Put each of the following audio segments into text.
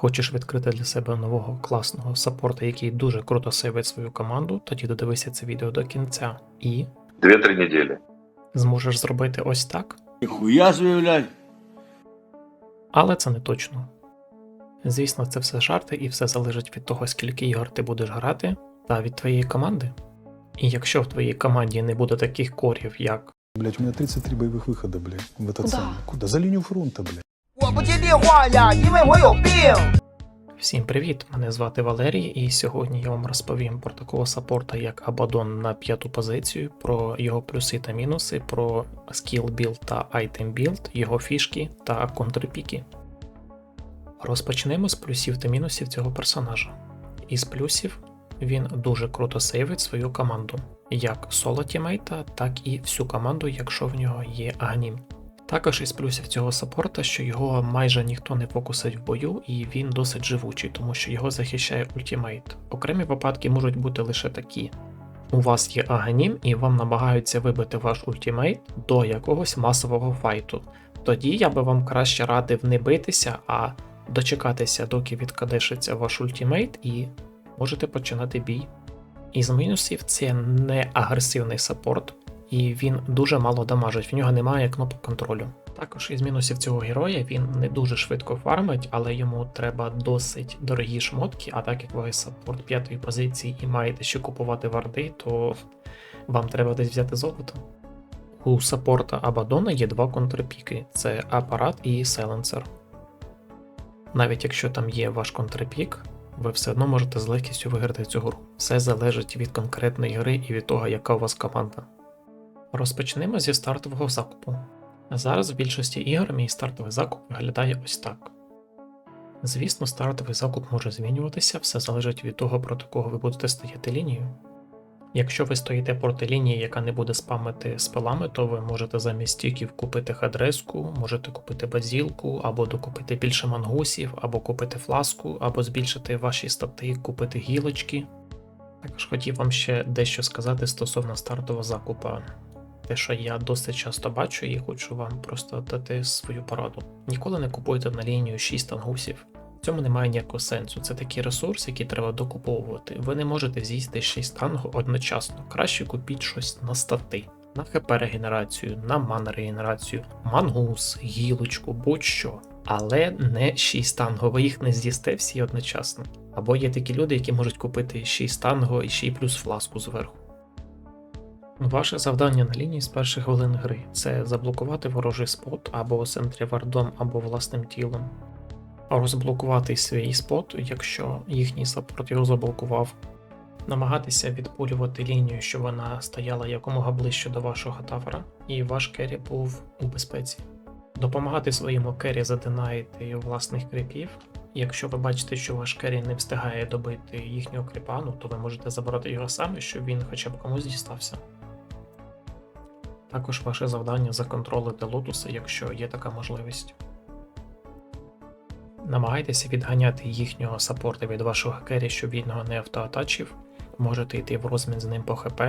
Хочеш відкрити для себе нового класного саппорта, який дуже круто сейвить свою команду, тоді додивися це відео до кінця і Две-три недели. зможеш зробити ось так, Нихуя себе, блядь. але це не точно. Звісно, це все жарти і все залежить від того, скільки ігор ти будеш грати, та від твоєї команди. І якщо в твоїй команді не буде таких корів, як Блять, у меня 33 боевых выхода, блядь, в этот Куда? самый. Куда? За линию фронта, блядь. 我不接电话呀，因为我有病。 Всім привіт! Мене звати Валерій, і сьогодні я вам розповім про такого саппорта, як Абадон на п'яту позицію, про його плюси та мінуси, про скіл білд та айтем білд, його фішки та контрпіки. Розпочнемо з плюсів та мінусів цього персонажа. Із плюсів він дуже круто сейвить свою команду, як соло тімейта, так і всю команду, якщо в нього є агнім. Також із плюсів цього саппорта, що його майже ніхто не фокусить в бою, і він досить живучий, тому що його захищає ультімейт. Окремі випадки можуть бути лише такі. У вас є аганім, і вам намагаються вибити ваш ультімейт до якогось масового файту. Тоді я би вам краще радив не битися, а дочекатися, доки відкадешиться ваш ультімейт, і можете починати бій. Із мінусів це не агресивний саппорт, і він дуже мало дамажить, в нього немає кнопок контролю. Також із мінусів цього героя він не дуже швидко фармить, але йому треба досить дорогі шмотки, а так як ви саппорт п'ятої позиції і маєте ще купувати варди, то вам треба десь взяти золото. У саппорта Абадона є два контрпіки: це апарат і селенсер. Навіть якщо там є ваш контрпік, ви все одно можете з легкістю виграти цю гру. Все залежить від конкретної гри і від того, яка у вас команда. Розпочнемо зі стартового закупу. Зараз в більшості ігор мій стартовий закуп виглядає ось так. Звісно, стартовий закуп може змінюватися, все залежить від того, проти кого ви будете стояти лінію. Якщо ви стоїте проти лінії, яка не буде спамити спелами, то ви можете замість стіків купити хадреску, можете купити базілку, або докупити більше мангусів, або купити фласку, або збільшити ваші стати, купити гілочки. Також хотів вам ще дещо сказати стосовно стартового закупа. Те, що я досить часто бачу, і хочу вам просто дати свою пораду. Ніколи не купуйте на лінію 6 ангусів. В цьому немає ніякого сенсу. Це такий ресурс, який треба докуповувати. Ви не можете з'їсти 6 тангу одночасно. Краще купіть щось на стати, на хп регенерацію, на мана регенерацію, мангус, гілочку, будь-що. Але не 6 танго, ви їх не з'їсте всі одночасно. Або є такі люди, які можуть купити 6 танго і ще й плюс фласку зверху. Ваше завдання на лінії з перших хвилин гри це заблокувати ворожий спот або центрі вардом, або власним тілом, розблокувати свій спот, якщо їхній саппорт його заблокував, намагатися відпулювати лінію, щоб вона стояла якомога ближче до вашого тавера, і ваш керрі був у безпеці. Допомагати своєму керрі задинаїти власних кріпів. Якщо ви бачите, що ваш керрі не встигає добити їхнього кріпа, ну, то ви можете забрати його саме, щоб він хоча б комусь дістався. Також ваше завдання законтролити лотуса, якщо є така можливість. Намагайтеся відганяти їхнього саппорта від вашого керрі, щоб він не автоатачив. Можете йти в розмін з ним по ХП.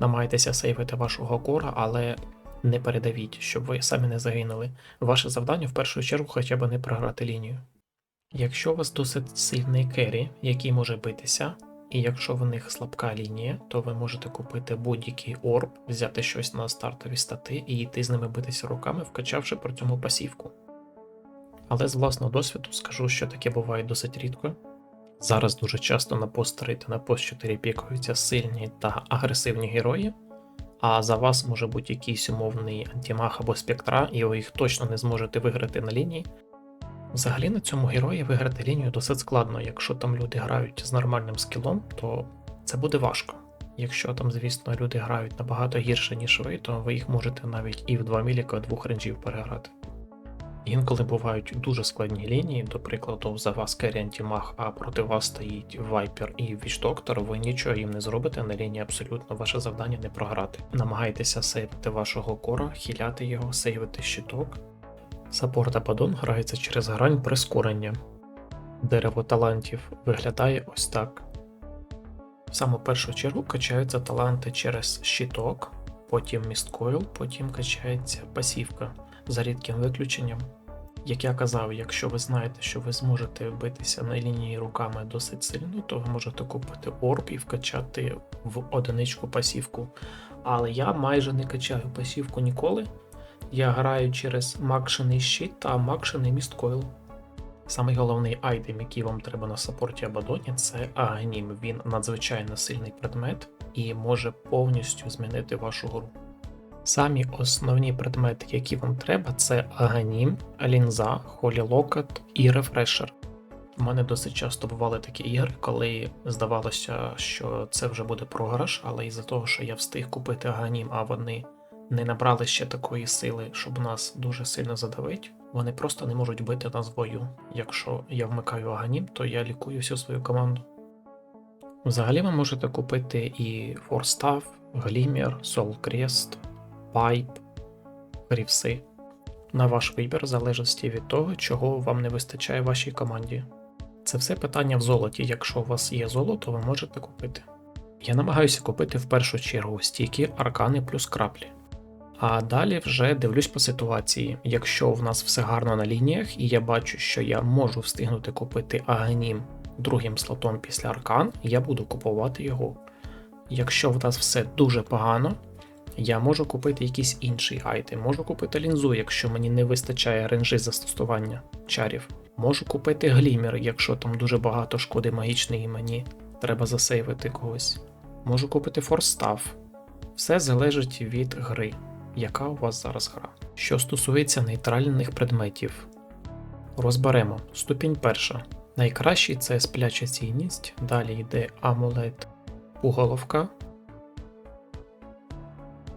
Намагайтеся сейвити вашого кора, але не передавіть, щоб ви самі не загинули. Ваше завдання в першу чергу хоча б не програти лінію. Якщо у вас досить сильний керрі, який може битися, і якщо в них слабка лінія, то ви можете купити будь-який орб, взяти щось на стартові стати і йти з ними битися руками, вкачавши при цьому пасівку. Але з власного досвіду скажу, що таке буває досить рідко. Зараз дуже часто на пост 3 та на пост 4 пікаються сильні та агресивні герої, а за вас може бути якийсь умовний антимаг або спектра, і ви їх точно не зможете виграти на лінії. Взагалі на цьому герої виграти лінію досить складно. Якщо там люди грають з нормальним скілом, то це буде важко. Якщо там, звісно, люди грають набагато гірше, ніж ви, то ви їх можете навіть і в 2 міліка двох ренджів переграти. Інколи бувають дуже складні лінії, до прикладу, за вас керрі антимаг, а проти вас стоїть Вайпер і Вічдоктор, ви нічого їм не зробите на лінії абсолютно ваше завдання не програти. Намагайтеся сейвити вашого кора, хіляти його, сейвити щиток. Саппорт Абадон грається через грань прискорення. Дерево талантів виглядає ось так. В саму першу чергу качаються таланти через щиток, потім місткойл, потім качається пасівка за рідким виключенням. Як я казав, якщо ви знаєте, що ви зможете битися на лінії руками досить сильно, то ви можете купити орб і вкачати в одиничку пасівку. Але я майже не качаю пасівку ніколи. Я граю через макшений щит та макшений місткойл. Самий головний айтем, який вам треба на саппорті Абадоні, це Агнім. Він надзвичайно сильний предмет і може повністю змінити вашу гру. Самі основні предмети, які вам треба, це Аганім, Лінза, Холі Локет і Рефрешер. У мене досить часто бували такі ігри, коли здавалося, що це вже буде програш, але із-за того, що я встиг купити Аганім, а вони не набрали ще такої сили, щоб нас дуже сильно задавить, вони просто не можуть бити нас в бою. Якщо я вмикаю Аганім, то я лікую всю свою команду. Взагалі ви можете купити і Форстав, Глімер, Солкрест, Пайп, Рівси. На ваш вибір в залежності від того, чого вам не вистачає вашій команді. Це все питання в золоті. Якщо у вас є золото, ви можете купити. Я намагаюся купити в першу чергу стійки, аркани плюс краплі. А далі вже дивлюсь по ситуації. Якщо в нас все гарно на лініях, і я бачу, що я можу встигнути купити Аганім другим слотом після аркан, я буду купувати його. Якщо в нас все дуже погано, я можу купити якийсь інший айтем. Можу купити лінзу, якщо мені не вистачає ренжи застосування чарів. Можу купити глімер, якщо там дуже багато шкоди магічної і мені треба засейвити когось. Можу купити форстав. Все залежить від гри, яка у вас зараз гра. Що стосується нейтральних предметів, розберемо. Ступінь перша. Найкращий це спляча цінність, далі йде амулет Пуголовка.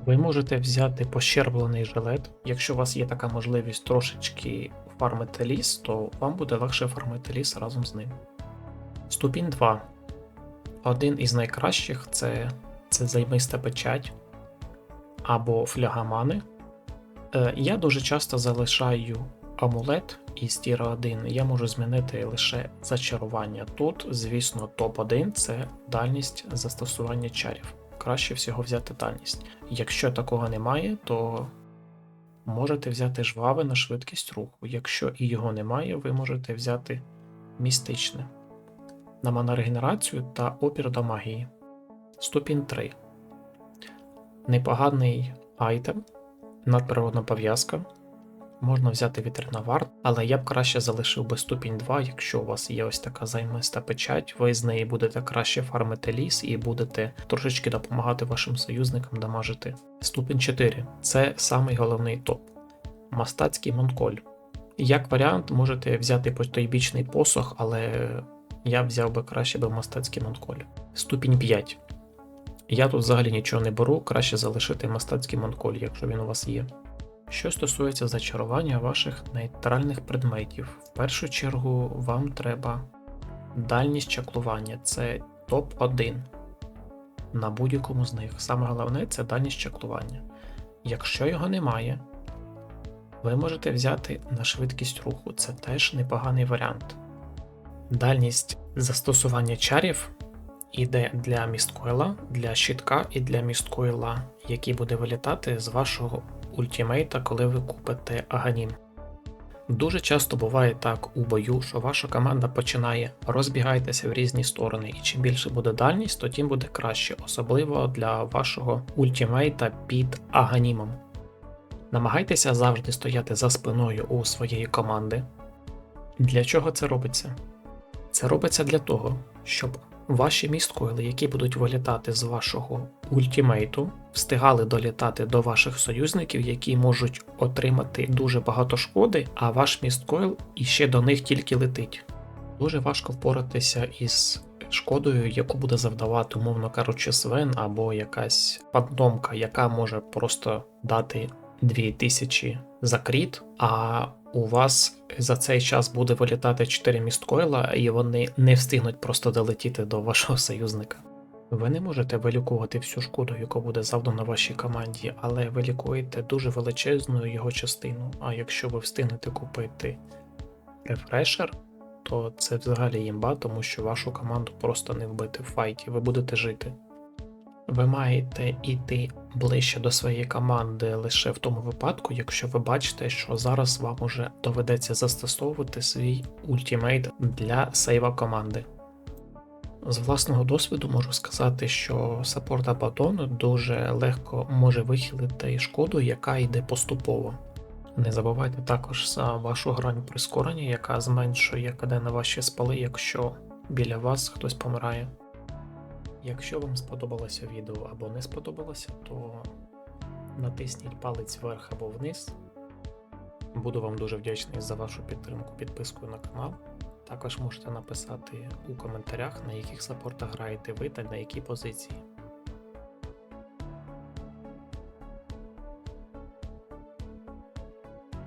Ви можете взяти пощерблений жилет. Якщо у вас є така можливість трошечки фармити ліс, то вам буде легше фармити ліс разом з ним. Ступінь 2. Один із найкращих це, це займиста печать або флягамани. Е, я дуже часто залишаю амулет із тіра 1. Я можу змінити лише зачарування. Тут, звісно, топ-1 це дальність застосування чарів. Краще всього взяти дальність. Якщо такого немає, то можете взяти жваве на швидкість руху. Якщо і його немає, ви можете взяти містичне на манарегенерацію та опір до магії. Ступінь 3. Непоганий айтем, надприродна пов'язка. Можна взяти вітряна варт, але я б краще залишив би ступінь 2, якщо у вас є ось така займиста печать, ви з неї будете краще фармити ліс і будете трошечки допомагати вашим союзникам дамажити. Ступінь 4 це самий головний топ. Мастацький монколь. Як варіант, можете взяти потойбічний посох, але я взяв би краще би мастацький монколь. Ступінь 5. Я тут взагалі нічого не беру, краще залишити мастацький монколь, якщо він у вас є. Що стосується зачарування ваших нейтральних предметів, в першу чергу вам треба дальність чаклування, це топ-1 на будь-якому з них. Саме головне це дальність чаклування. Якщо його немає, ви можете взяти на швидкість руху, це теж непоганий варіант. Дальність застосування чарів іде для місткойла, для щитка і для місткойла, який буде вилітати з вашого ультімейта, коли ви купите Аганім. Дуже часто буває так у бою, що ваша команда починає розбігайтеся в різні сторони, і чим більше буде дальність, то тим буде краще, особливо для вашого ультімейта під Аганімом. Намагайтеся завжди стояти за спиною у своєї команди. Для чого це робиться? Це робиться для того, щоб ваші місткойли, які будуть вилітати з вашого ультімейту, встигали долітати до ваших союзників, які можуть отримати дуже багато шкоди, а ваш місткойл іще до них тільки летить. Дуже важко впоратися із шкодою, яку буде завдавати, умовно кажучи, Свен або якась фантомка, яка може просто дати 2000 за кріт, а у вас за цей час буде вилітати 4 місткойла, і вони не встигнуть просто долетіти до вашого союзника. Ви не можете вилікувати всю шкоду, яку буде завдано вашій команді, але ви лікуєте дуже величезну його частину. А якщо ви встигнете купити рефрешер, то це взагалі імба, тому що вашу команду просто не вбити в файті, ви будете жити. Ви маєте йти ближче до своєї команди лише в тому випадку, якщо ви бачите, що зараз вам уже доведеться застосовувати свій ультимейт для сейва команди. З власного досвіду можу сказати, що саппорт Абадону дуже легко може вихилити шкоду, яка йде поступово. Не забувайте також за вашу грань прискорення, яка зменшує КД на ваші спали, якщо біля вас хтось помирає. Якщо вам сподобалося відео або не сподобалося, то натисніть палець вверх або вниз. Буду вам дуже вдячний за вашу підтримку підпискою на канал. Також можете написати у коментарях, на яких саппортах граєте ви та на якій позиції.